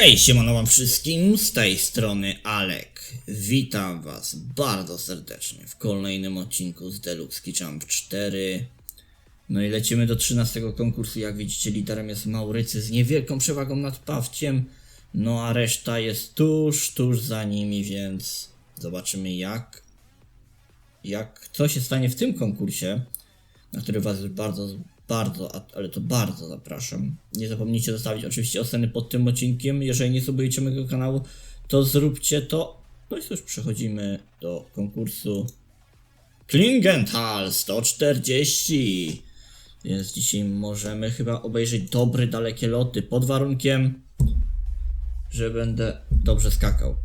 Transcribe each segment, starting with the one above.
Hej, siemano wam wszystkim, z tej strony Alek. Witam was bardzo serdecznie w kolejnym odcinku z Deluxe Jump 4. No i lecimy do 13 konkursu, jak widzicie liderem jest Maurycy z niewielką przewagą nad Pawciem. No a reszta jest tuż, tuż za nimi, więc zobaczymy jak, jak, co się stanie w tym konkursie na który Was już bardzo, bardzo, ale to bardzo zapraszam. Nie zapomnijcie zostawić oczywiście oceny pod tym odcinkiem. Jeżeli nie subujecie mojego kanału, to zróbcie to. No i cóż, przechodzimy do konkursu Klingenthal 140. Więc dzisiaj możemy chyba obejrzeć dobre, dalekie loty pod warunkiem, że będę dobrze skakał.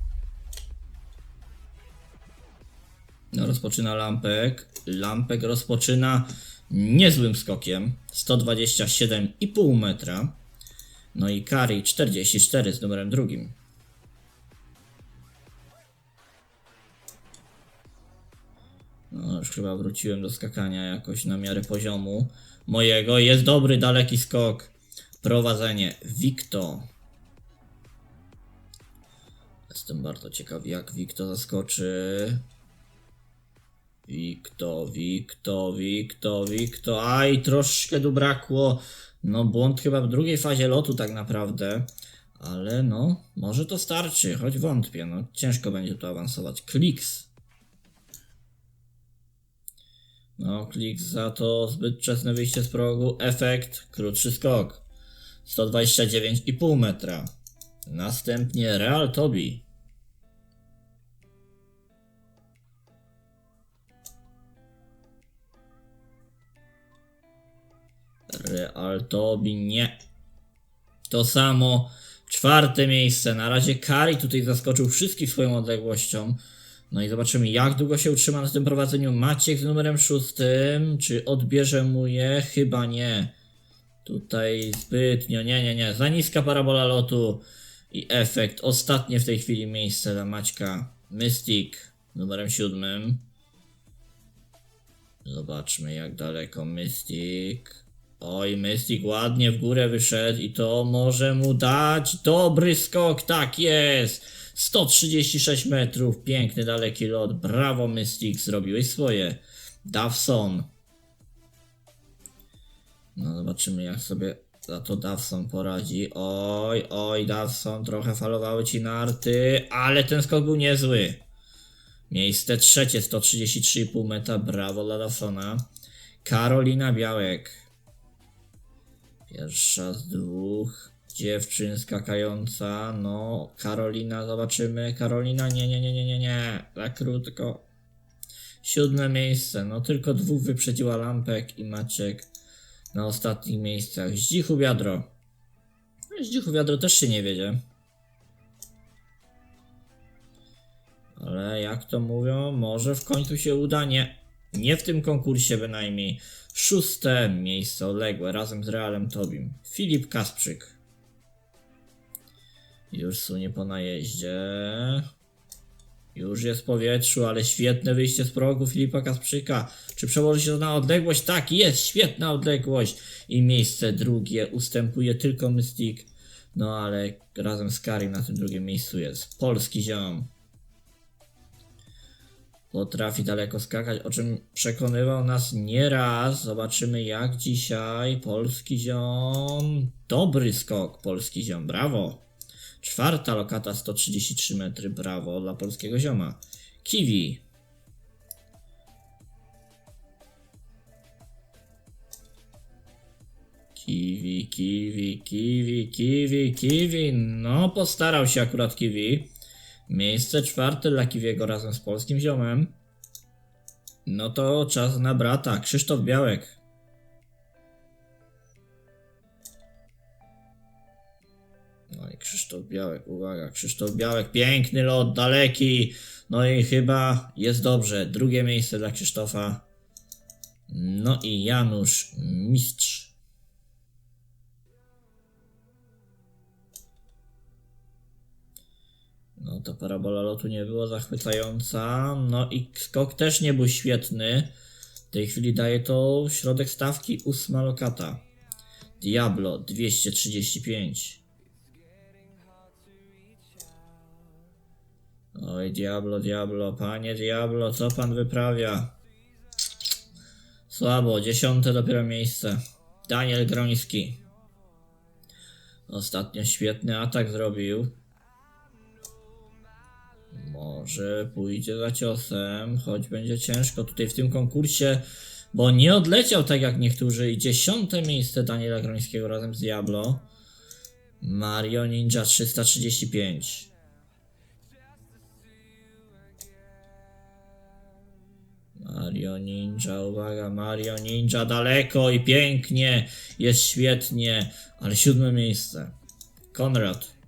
No, rozpoczyna Lampek. Lampek rozpoczyna niezłym skokiem. 127,5 metra. No i Kari 44 z numerem drugim. No, już chyba wróciłem do skakania jakoś na miarę poziomu mojego. Jest dobry, daleki skok. Prowadzenie. Wikto. Jestem bardzo ciekaw, jak Wikto zaskoczy. Wikto, Wikto, Wikto, Wikto. Aj, troszkę tu brakło. No, błąd chyba w drugiej fazie lotu, tak naprawdę. Ale no, może to starczy, choć wątpię. No, ciężko będzie tu awansować. Kliks. No, kliks za to zbyt wczesne wyjście z progu. Efekt, krótszy skok. 129,5 metra. Następnie Real Tobi. Real Tobi nie. To samo. Czwarte miejsce. Na razie Kari tutaj zaskoczył wszystkich swoją odległością. No i zobaczymy, jak długo się utrzyma na tym prowadzeniu Maciek z numerem szóstym. Czy odbierze mu je? Chyba nie. Tutaj zbytnio. Nie, nie, nie. Za niska parabola lotu. I efekt. Ostatnie w tej chwili miejsce dla Maćka. Mystic numerem siódmym. Zobaczmy jak daleko Mystic. Oj, Mystic ładnie w górę wyszedł i to może mu dać dobry skok. Tak jest! 136 metrów, piękny daleki lot. Brawo Mystic, zrobiłeś swoje. Dawson. No zobaczymy jak sobie za to Dawson poradzi. Oj, oj, Dawson, trochę falowały ci narty, ale ten skok był niezły. Miejsce trzecie, 133,5 metra, brawo dla Dawsona. Karolina Białek. Pierwsza z dwóch dziewczyn skakająca. No, Karolina, zobaczymy. Karolina, nie, nie, nie, nie, nie, nie. Za krótko. Siódme miejsce. No, tylko dwóch wyprzedziła Lampek i Maciek na ostatnich miejscach. Zdzichu wiadro. No, Zdzichu wiadro też się nie wiedzie. Ale jak to mówią, może w końcu się uda. Nie. Nie w tym konkursie bynajmniej. Szóste miejsce odległe razem z Realem Tobim. Filip Kasprzyk. Już sunie po najeździe. Już jest w powietrzu, ale świetne wyjście z progu Filipa Kasprzyka. Czy przełoży się to na odległość? Tak, jest świetna odległość. I miejsce drugie ustępuje tylko Mystic. No ale razem z Karim na tym drugim miejscu jest polski ziom. Potrafi daleko skakać, o czym przekonywał nas nieraz. Zobaczymy jak dzisiaj polski ziom. Dobry skok polski ziom, brawo. Czwarta lokata 133 metry, brawo dla polskiego zioma. Kiwi. Kiwi, kiwi, kiwi, kiwi, kiwi. No, postarał się akurat kiwi. Miejsce czwarte dla Kiwiego razem z polskim ziomem. No to czas na brata, Krzysztof Białek. No i Krzysztof Białek, uwaga, Krzysztof Białek, piękny lot, daleki. No i chyba jest dobrze. Drugie miejsce dla Krzysztofa. No i Janusz Mistrz. No to parabola lotu nie była zachwycająca. No i skok też nie był świetny. W tej chwili daje to środek stawki ósma lokata. Diablo 235. Oj, Diablo, Diablo, panie Diablo, co pan wyprawia? Słabo, dziesiąte dopiero miejsce. Daniel Groński. Ostatnio świetny atak zrobił. Może pójdzie za ciosem, choć będzie ciężko tutaj w tym konkursie, bo nie odleciał tak jak niektórzy. I dziesiąte miejsce Daniela Grońskiego razem z Diablo. Mario Ninja 335. Mario Ninja, uwaga, Mario Ninja daleko i pięknie, jest świetnie, ale siódme miejsce. Konrad.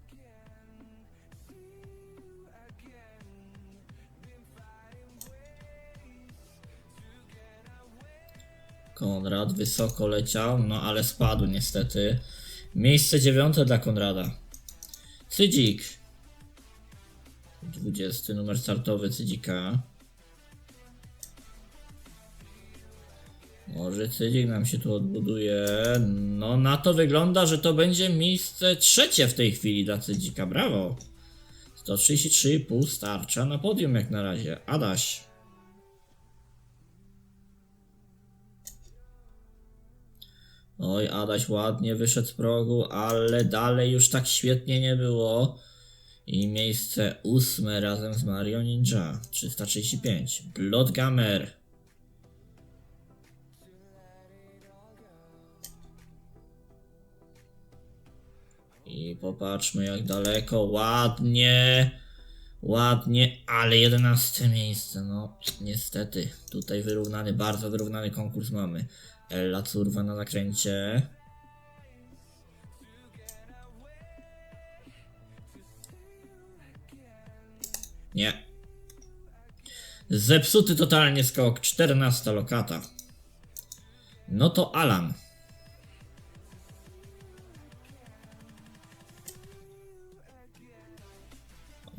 Konrad wysoko leciał, no ale spadł niestety. Miejsce dziewiąte dla Konrada. Cydzik. 20 numer startowy Cydzika. Może Cydzik nam się tu odbuduje. No na to wygląda, że to będzie miejsce trzecie w tej chwili dla Cydzika. Brawo. 133,5 starcza na podium jak na razie. Adaś. Oj, Adaś ładnie wyszedł z progu, ale dalej już tak świetnie nie było. I miejsce ósme razem z Mario Ninja. 335. Bloodgamer. I popatrzmy jak daleko, ładnie, ładnie, ale 11 miejsce, no niestety, tutaj wyrównany, bardzo wyrównany konkurs mamy. Ella Curwa na zakręcie. Nie. Zepsuty totalnie skok, 14 lokata. No to Alan.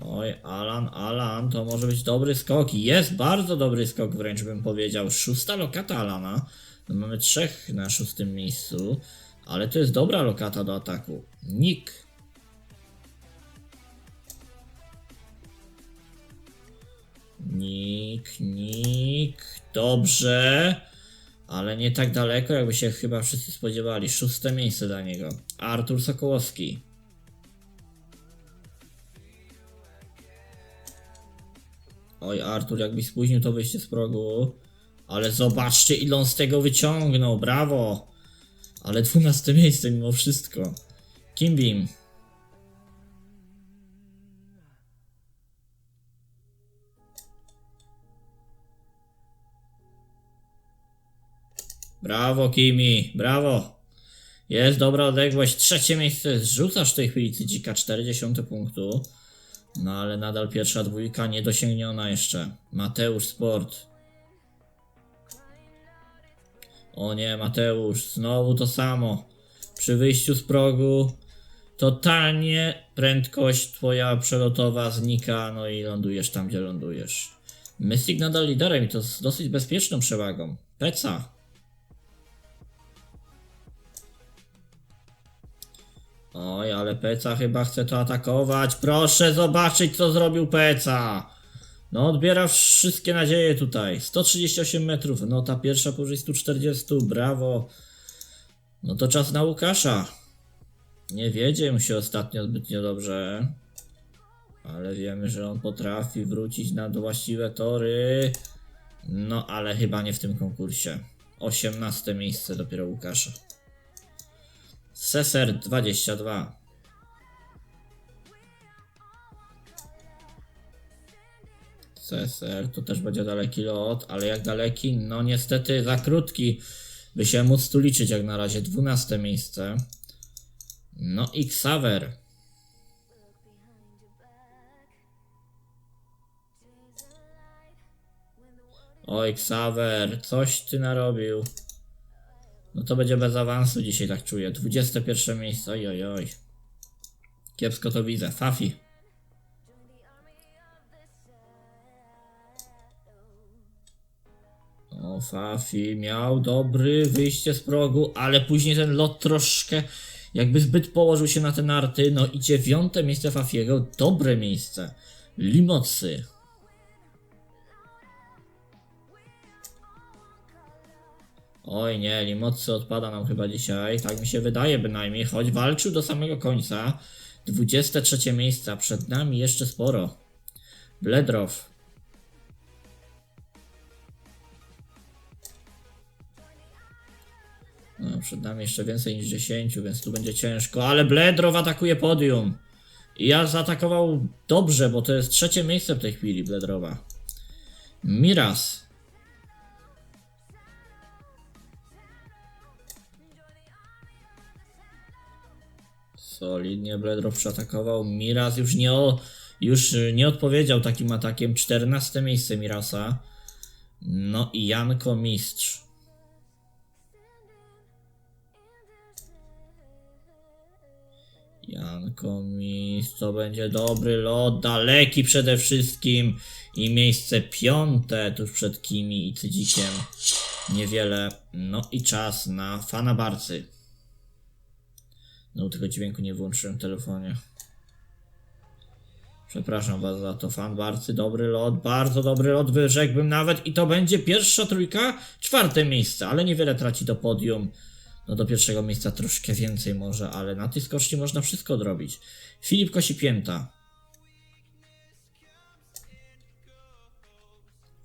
Oj, Alan, Alan, to może być dobry skok. Jest bardzo dobry skok, wręcz bym powiedział. Szósta lokata Alana. No, mamy trzech na szóstym miejscu, ale to jest dobra lokata do ataku. Nick. Nick, Nick. Dobrze. Ale nie tak daleko, jakby się chyba wszyscy spodziewali. Szóste miejsce dla niego. Artur Sokołowski. Oj, Artur, jakbyś spóźnił to wyjście z progu. Ale zobaczcie, ile on z tego wyciągnął. Brawo! Ale 12 miejsce mimo wszystko. Kimbim. Brawo, Kimi, brawo. Jest dobra odległość. Trzecie miejsce zrzucasz w tej chwili Cydzika, 40 punktu. No ale nadal pierwsza dwójka niedosięgniona jeszcze. Mateusz Sport. O nie, Mateusz, znowu to samo. Przy wyjściu z progu totalnie prędkość twoja przelotowa znika, no i lądujesz tam, gdzie lądujesz. Mystic nadal liderem i to z dosyć bezpieczną przewagą. Peca. Oj, ale Peca chyba chce to atakować. Proszę zobaczyć, co zrobił Peca. No, odbiera wszystkie nadzieje tutaj. 138 metrów. No, ta pierwsza powyżej 140. Brawo. No to czas na Łukasza. Nie wiedzie mu się ostatnio zbytnio dobrze. Ale wiemy, że on potrafi wrócić na właściwe tory. No, ale chyba nie w tym konkursie. 18 miejsce dopiero Łukasza. Seser 22. Seser to też będzie daleki lot, ale jak daleki? No niestety za krótki, by się móc tu liczyć jak na razie. 12 miejsce. No i Xaver. Oj, Xaver, coś ty narobił. No to będzie bez awansu dzisiaj, tak czuję. 21 miejsce, oj, oj, oj. Kiepsko to widzę. Fafi. Fafi miał dobry wyjście z progu, ale później ten lot troszkę jakby zbyt położył się na te narty. No i dziewiąte miejsce Fafiego, dobre miejsce. Limocy. Oj nie, Limocy odpada nam chyba dzisiaj, tak mi się wydaje bynajmniej, choć walczył do samego końca. 23 miejsca, przed nami jeszcze sporo. Bledrow, No, przed nami jeszcze więcej niż 10, więc tu będzie ciężko, ale Bledrow atakuje podium. I ja zaatakował dobrze, bo to jest trzecie miejsce w tej chwili Bledrowa. Miras. Solidnie Bledrow przeatakował. Miras już nie, o, już nie odpowiedział takim atakiem. 14 miejsce Mirasa. No i Janko Mistrz. Janko Mistrz, to będzie dobry lot, daleki przede wszystkim. I miejsce piąte tuż przed Kimi i Cydzikiem. Niewiele. No i czas na fana Barcy. No tego dźwięku nie włączyłem w telefonie. Przepraszam was za to, fan Barcy, dobry lot, bardzo dobry lot, wyrzekłbym nawet i to będzie pierwsza trójka, czwarte miejsce, ale niewiele traci do podium. No do pierwszego miejsca troszkę więcej może, ale na tej skoczni można wszystko odrobić. Filip Kosipięta.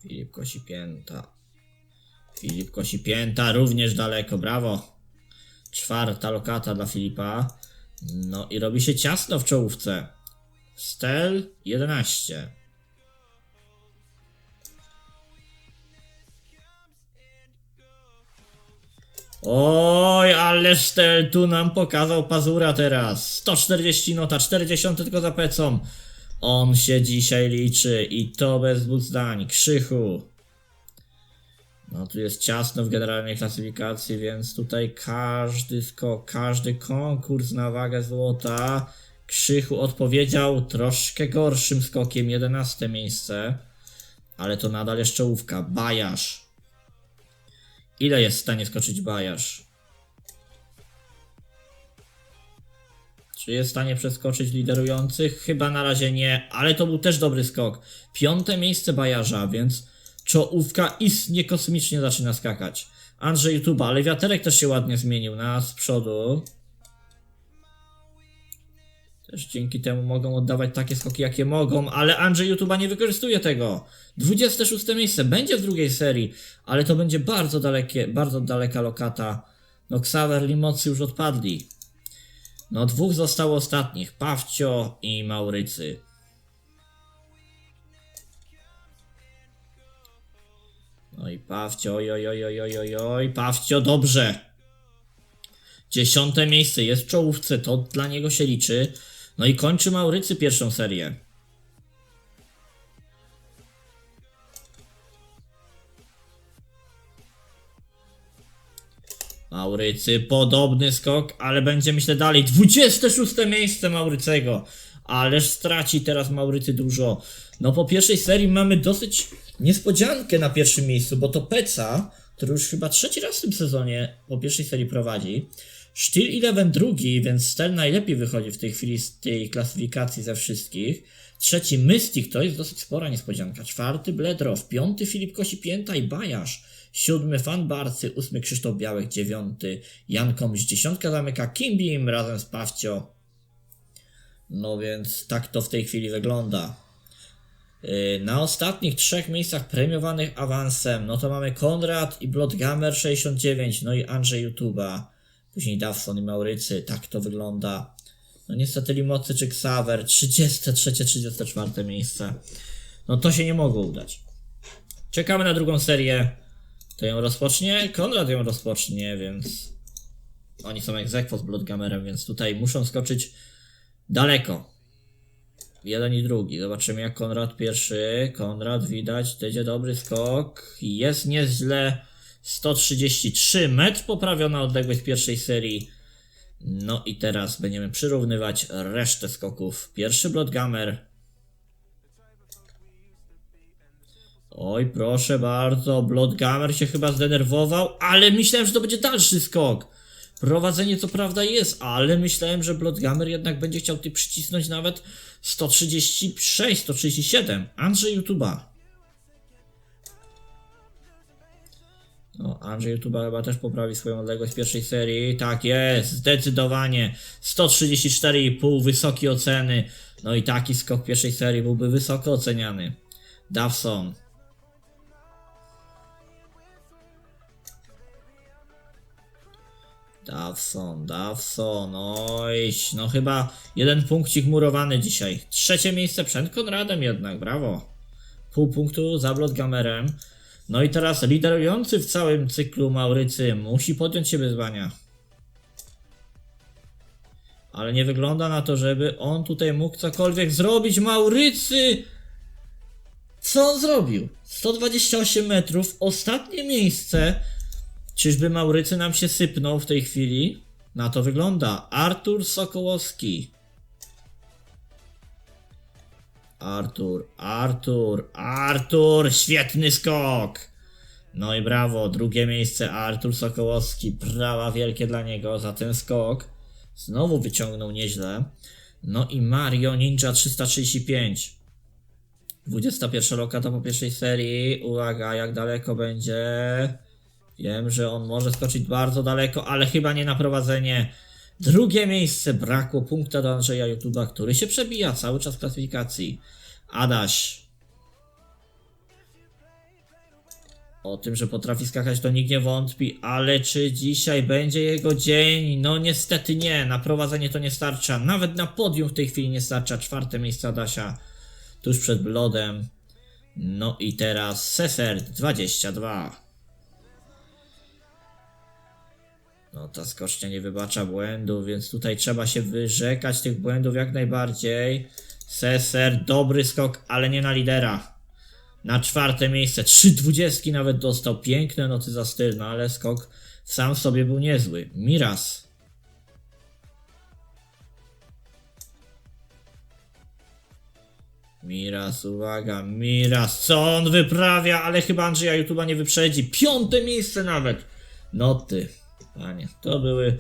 Filip Kosipięta. Filip Kosipięta również daleko, brawo. Czwarta lokata dla Filipa. No i robi się ciasno w czołówce. Stel 11. Oj, ale Stel tu nam pokazał pazura teraz. 140 nota, 40 tylko za pecą. On się dzisiaj liczy i to bez dwóch zdań. Krzychu. No tu jest ciasno w generalnej klasyfikacji, więc tutaj każdy skok, każdy konkurs na wagę złota Krzychu odpowiedział troszkę gorszym skokiem, 11 miejsce, ale to nadal jest czołówka. Bajarz. Ile jest w stanie skoczyć Bajarz? Czy jest w stanie przeskoczyć liderujących? Chyba na razie nie, ale to był też dobry skok. Piąte miejsce Bajarza, więc czołówka istnie kosmicznie zaczyna skakać. Andrzej YouTube, ale wiaterek też się ładnie zmienił na z przodu. Też dzięki temu mogą oddawać takie skoki, jakie mogą, ale Andrzej YouTube'a nie wykorzystuje tego. 26 miejsce będzie w drugiej serii, ale to będzie bardzo dalekie, bardzo daleka lokata. No Xaver Limocy już odpadli. No dwóch zostało ostatnich, Pawcio i Maurycy. No i Pawcio, oj, oj, oj, oj, oj, oj, Pawcio, dobrze. Dziesiąte miejsce jest w czołówce, to dla niego się liczy. No i kończy Maurycy pierwszą serię. Maurycy, podobny skok, ale będzie myślę dalej. 26 miejsce Maurycego. Ależ straci teraz Maurycy dużo. No po pierwszej serii mamy dosyć niespodziankę na pierwszym miejscu, bo to Peca, który już chyba trzeci raz w tym sezonie po pierwszej serii prowadzi. Steel Eleven drugi, więc Stel najlepiej wychodzi w tej chwili z tej klasyfikacji ze wszystkich. Trzeci Mystic to jest dosyć spora niespodzianka. Czwarty Bledrow, piąty Filip Kosipięta i Bajarz. Siódmy Fan Barcy, ósmy Krzysztof Białek, dziewiąty Jan Komś, dziesiątka zamyka Kimbim razem z Pawcio. No więc tak to w tej chwili wygląda. Yy, Na ostatnich trzech miejscach premiowanych awansem, no to mamy Konrad i Bloodgamer 69, no i Andrzej YouTube'a. Później Dawson i Maurycy, tak to wygląda. No niestety Limocy czy Xaver, 33, 34 miejsce. No to się nie mogło udać. Czekamy na drugą serię. To ją rozpocznie, Konrad ją rozpocznie, więc oni są egzekwo z Bloodgamerem, więc tutaj muszą skoczyć daleko. Jeden i drugi. Zobaczymy jak Konrad pierwszy. Konrad widać, to idzie dobry skok. Jest nieźle. 133 metr poprawiona odległość pierwszej serii. No i teraz będziemy przyrównywać resztę skoków. Pierwszy Bloodgamer. Oj, proszę bardzo, Bloodgamer się chyba zdenerwował, ale myślałem, że to będzie dalszy skok. Prowadzenie co prawda jest, ale myślałem, że Bloodgamer jednak będzie chciał ty przycisnąć nawet 136, 137. Andrzej YouTube'a. No, Andrzej YouTube chyba też poprawi swoją odległość pierwszej serii. Tak jest, zdecydowanie. 134,5, wysokie oceny. No i taki skok pierwszej serii byłby wysoko oceniany. Dawson. Dawson, Dawson, oj, no chyba jeden punkcik murowany dzisiaj. Trzecie miejsce przed Konradem jednak, brawo. Pół punktu za Bloodgamerem. No i teraz liderujący w całym cyklu Maurycy musi podjąć się wyzwania. Ale nie wygląda na to, żeby on tutaj mógł cokolwiek zrobić. Maurycy! Co on zrobił? 128 metrów, ostatnie miejsce. Czyżby Maurycy nam się sypnął w tej chwili? Na to wygląda. Artur Sokołowski. Artur, Artur, Artur, świetny skok! No i brawo, drugie miejsce Artur Sokołowski, brawa wielkie dla niego za ten skok. Znowu wyciągnął nieźle. No i Mario Ninja 335. 21 lokata po pierwszej serii. Uwaga, jak daleko będzie. Wiem, że on może skoczyć bardzo daleko, ale chyba nie na prowadzenie. Drugie miejsce, brakło punkta do Andrzeja YouTube'a, który się przebija cały czas w klasyfikacji. Adaś. O tym, że potrafi skakać, to nikt nie wątpi, ale czy dzisiaj będzie jego dzień? No niestety nie, na prowadzenie to nie starcza. Nawet na podium w tej chwili nie starcza. Czwarte miejsce Adasia, tuż przed Blodem. No i teraz Sesert 22. No ta skocznia nie wybacza błędów, więc tutaj trzeba się wyrzekać tych błędów jak najbardziej. Seser, dobry skok, ale nie na lidera. Na czwarte miejsce, trzy dwudziestki nawet dostał, piękne noty za styl, no ale skok sam sobie był niezły. Miras. Miras, uwaga, Miras, co on wyprawia, ale chyba Andrzeja YouTube'a nie wyprzedzi. Piąte miejsce nawet. Noty. Panie, to były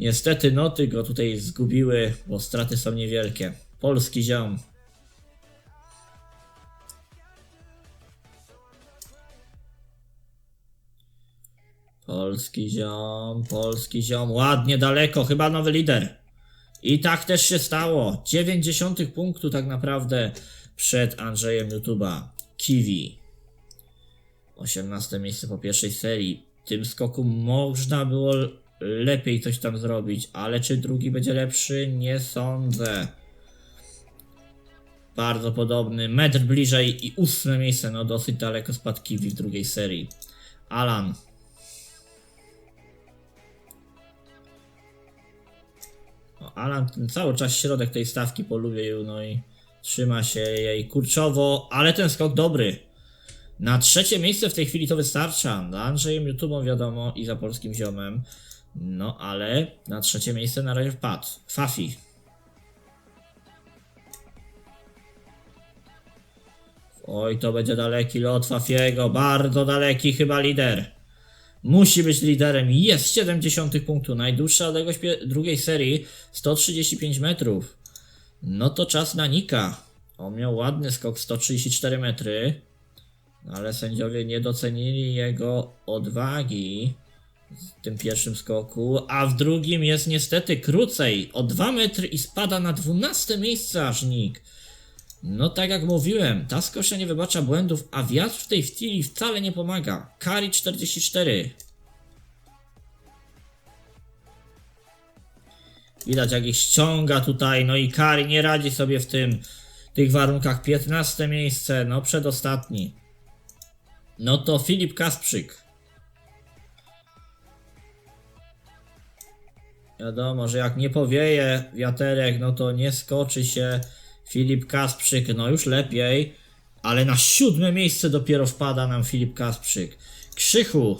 niestety noty go tutaj zgubiły, bo straty są niewielkie. Polski ziom. Polski ziom, polski ziom, ładnie daleko, chyba nowy lider. I tak też się stało. 90 punktu tak naprawdę przed Andrzejem YouTube'a. Kiwi. 18 miejsce po pierwszej serii. Tym skoku można było lepiej coś tam zrobić, ale czy drugi będzie lepszy? Nie sądzę. Bardzo podobny, metr bliżej i ósme miejsce, no dosyć daleko spadł Kiwi w drugiej serii. Alan. No, Alan ten cały czas środek tej stawki polubił, no i trzyma się jej kurczowo, ale ten skok dobry. Na trzecie miejsce w tej chwili to wystarcza. Za Andrzejem YouTube'ą wiadomo i za polskim ziomem. No ale na trzecie miejsce na razie wpadł. Fafi. Oj, to będzie daleki lot Fafiego. Bardzo daleki chyba lider. Musi być liderem. Jest 70 punktu. Najdłuższa odległość drugiej serii 135 metrów. No to czas na Nika. On miał ładny skok 134 metry. Ale sędziowie nie docenili jego odwagi w tym pierwszym skoku, a w drugim jest niestety krócej o 2 metry i spada na 12 miejsce aż Nick. No tak jak mówiłem, ta skocznia nie wybacza błędów, a wiatr w tej chwili wcale nie pomaga. Kari 44. Widać jak ich ściąga tutaj, no i Kari nie radzi sobie w tym, tych warunkach. 15 miejsce, no przedostatni. No to Filip Kasprzyk. Wiadomo, że jak nie powieje wiaterek, no to nie skoczy się Filip Kasprzyk. No już lepiej, ale na siódme miejsce dopiero wpada nam Filip Kasprzyk. Krzychu.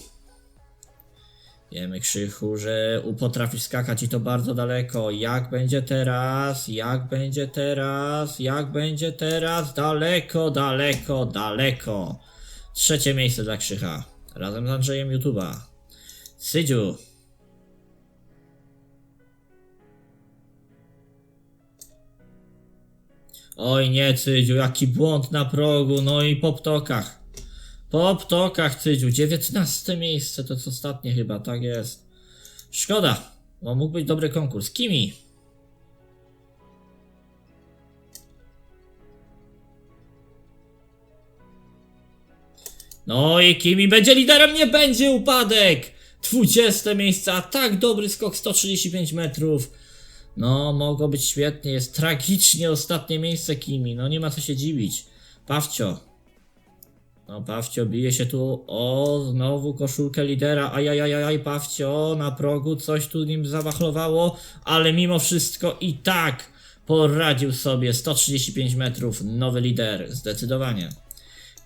Wiemy, Krzychu, że potrafisz skakać i to bardzo daleko. Jak będzie teraz? Jak będzie teraz? Jak będzie teraz? Daleko, daleko, daleko. Trzecie miejsce dla Krzycha. Razem z Andrzejem YouTube'a. Sydziu. Oj nie, Cydziu, jaki błąd na progu, no i po ptokach. Po ptokach, Cydziu. 19 miejsce, to jest ostatnie chyba, tak jest. Szkoda, bo mógł być dobry konkurs. Kimi. No i Kimi będzie liderem, nie będzie upadek! 20 miejsce, a tak dobry skok 135 metrów. No, mogło być świetnie, jest tragicznie ostatnie miejsce Kimi, no nie ma co się dziwić. Pawcio. No, Pawcio bije się tu o znowu koszulkę lidera. Ajajajaj, Pawcio na progu coś tu nim zawachlowało, ale mimo wszystko i tak poradził sobie 135 metrów. Nowy lider, zdecydowanie.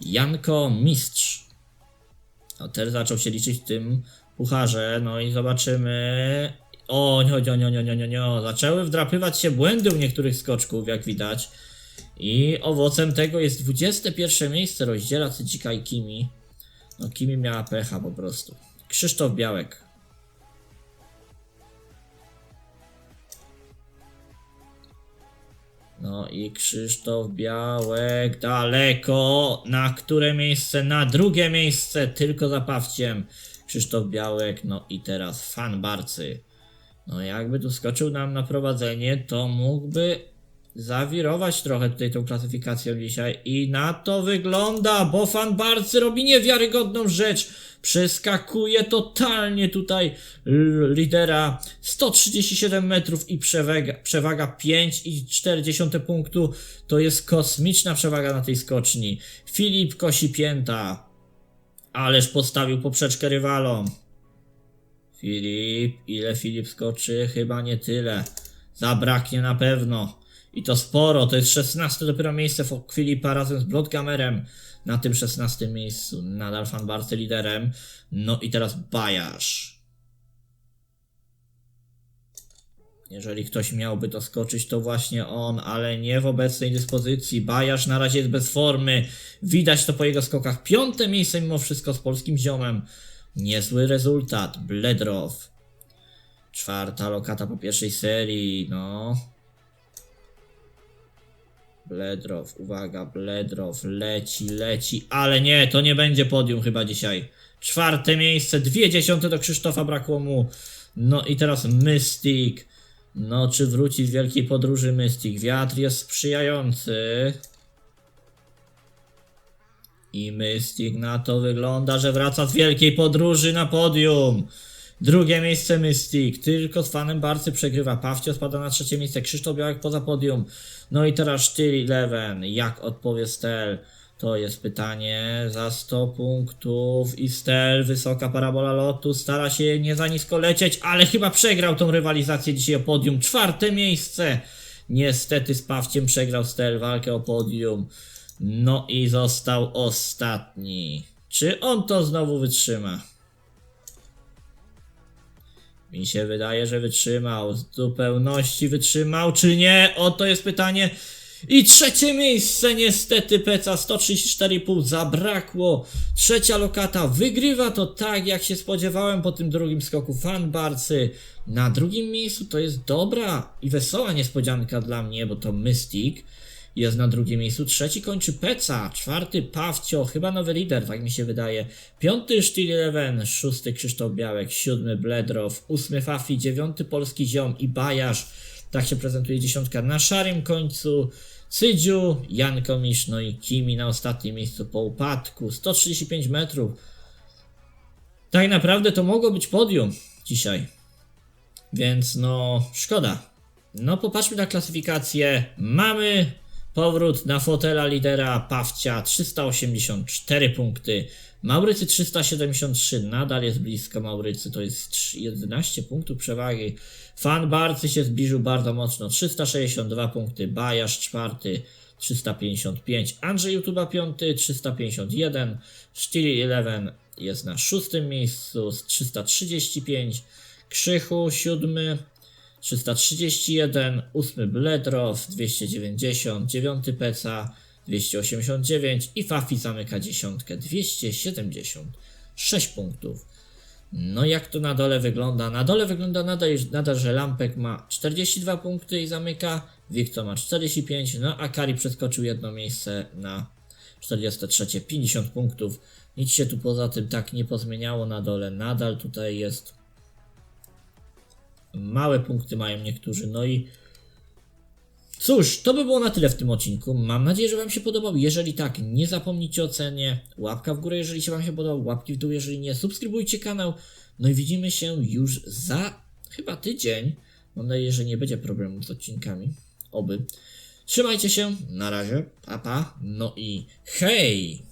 Janko Mistrz. No teraz zaczął się liczyć w tym pucharze, no i zobaczymy. O, nie, nie, nie, nie, nie, nie, nie. Zaczęły wdrapywać się błędy u niektórych skoczków, jak widać. I owocem tego jest 21 miejsce rozdziela Cydzika i Kimi. No Kimi miała pecha po prostu. Krzysztof Białek. No i Krzysztof Białek daleko. Na które miejsce? Na drugie miejsce, tylko za Pawciem. Krzysztof Białek, no i teraz fan Barcy. No jakby tu skoczył nam na prowadzenie, to mógłby zawirować trochę tutaj tą klasyfikacją dzisiaj. I na to wygląda, bo fan Barcy robi niewiarygodną rzecz. Przeskakuje totalnie tutaj lidera 137 metrów i przewaga, przewaga 5,4 punktu. To jest kosmiczna przewaga na tej skoczni. Filip kosi pięta. Ależ postawił poprzeczkę rywalom. Filip, ile Filip skoczy? Chyba nie tyle. Zabraknie na pewno. I to sporo, to jest 16 dopiero miejsce Fo- Filipa razem z Bloodgamerem na tym 16 miejscu. Nadal fan Barcy liderem. No i teraz Bajasz. Jeżeli ktoś miałby to skoczyć, to właśnie on, ale nie w obecnej dyspozycji. Bajasz na razie jest bez formy. Widać to po jego skokach. Piąte miejsce mimo wszystko z polskim ziomem. Niezły rezultat. Bledrow. Czwarta lokata po pierwszej serii. No. Bledrow, uwaga, Bledrow, leci, leci, ale nie, to nie będzie podium chyba dzisiaj. Czwarte miejsce, dwie dziesiąte do Krzysztofa brakło mu. No i teraz Mystic. No, czy wróci z wielkiej podróży Mystic? Wiatr jest sprzyjający. I Mystic na to wygląda, że wraca z wielkiej podróży na podium. Drugie miejsce Mystic, tylko z fanem Barcy przegrywa. Pawcio spada na trzecie miejsce, Krzysztof Białek poza podium. No i teraz Sztyl Eleven, jak odpowie Stel? To jest pytanie za 100 punktów i Stel, wysoka parabola lotu, stara się nie za nisko lecieć, ale chyba przegrał tą rywalizację dzisiaj o podium. Czwarte miejsce! Niestety z Pawciem przegrał Stel walkę o podium. No i został ostatni. Czy on to znowu wytrzyma? Mi się wydaje, że wytrzymał. W zupełności wytrzymał, czy nie? Oto jest pytanie. I trzecie miejsce, niestety, Peca 134,5 zabrakło. Trzecia lokata wygrywa to tak, jak się spodziewałem po tym drugim skoku. Fan Barcy na drugim miejscu to jest dobra i wesoła niespodzianka dla mnie, bo to Mystic jest na drugim miejscu. Trzeci kończy Peca, czwarty Pawcio, chyba nowy lider, tak mi się wydaje. Piąty Steel szósty Krzysztof Białek, siódmy Bledrow, ósmy Fafi, dziewiąty Polski Ziom i Bajarz. Tak się prezentuje dziesiątka na szarym końcu. Cydziu, Jan Komisz, no i Kimi na ostatnim miejscu po upadku. 135 metrów. Tak naprawdę to mogło być podium dzisiaj. Więc no, szkoda. No popatrzmy na klasyfikację. Mamy powrót na fotela lidera Pawcia 384 punkty. Maurycy 373, nadal jest blisko Maurycy, to jest trz- 11 punktów przewagi. Fan Barcy się zbliżył bardzo mocno, 362 punkty. Bajasz czwarty 355, Andrzej YouTube'a piąty 351, Steel Eleven jest na szóstym miejscu z 335, Krzychu siódmy 331, 8 Bledrow 290, 9 Peca 289 i Fafi zamyka dziesiątkę 276 punktów. No jak to na dole wygląda? Na dole wygląda nadal, nadal że Lampek ma 42 punkty i zamyka, Wiktor ma 45, no a Kari przeskoczył jedno miejsce na 43, 50 punktów. Nic się tu poza tym tak nie pozmieniało na dole. Nadal tutaj jest. Małe punkty mają niektórzy. No i Cóż, to by było na tyle w tym odcinku. Mam nadzieję, że Wam się podobał. Jeżeli tak, nie zapomnijcie o cenie. Łapka w górę, jeżeli się Wam się podobał. Łapki w dół, jeżeli nie. Subskrybujcie kanał. No i widzimy się już za chyba tydzień. Mam nadzieję, że nie będzie problemu z odcinkami. Oby. Trzymajcie się. Na razie. Pa, pa. No i hej!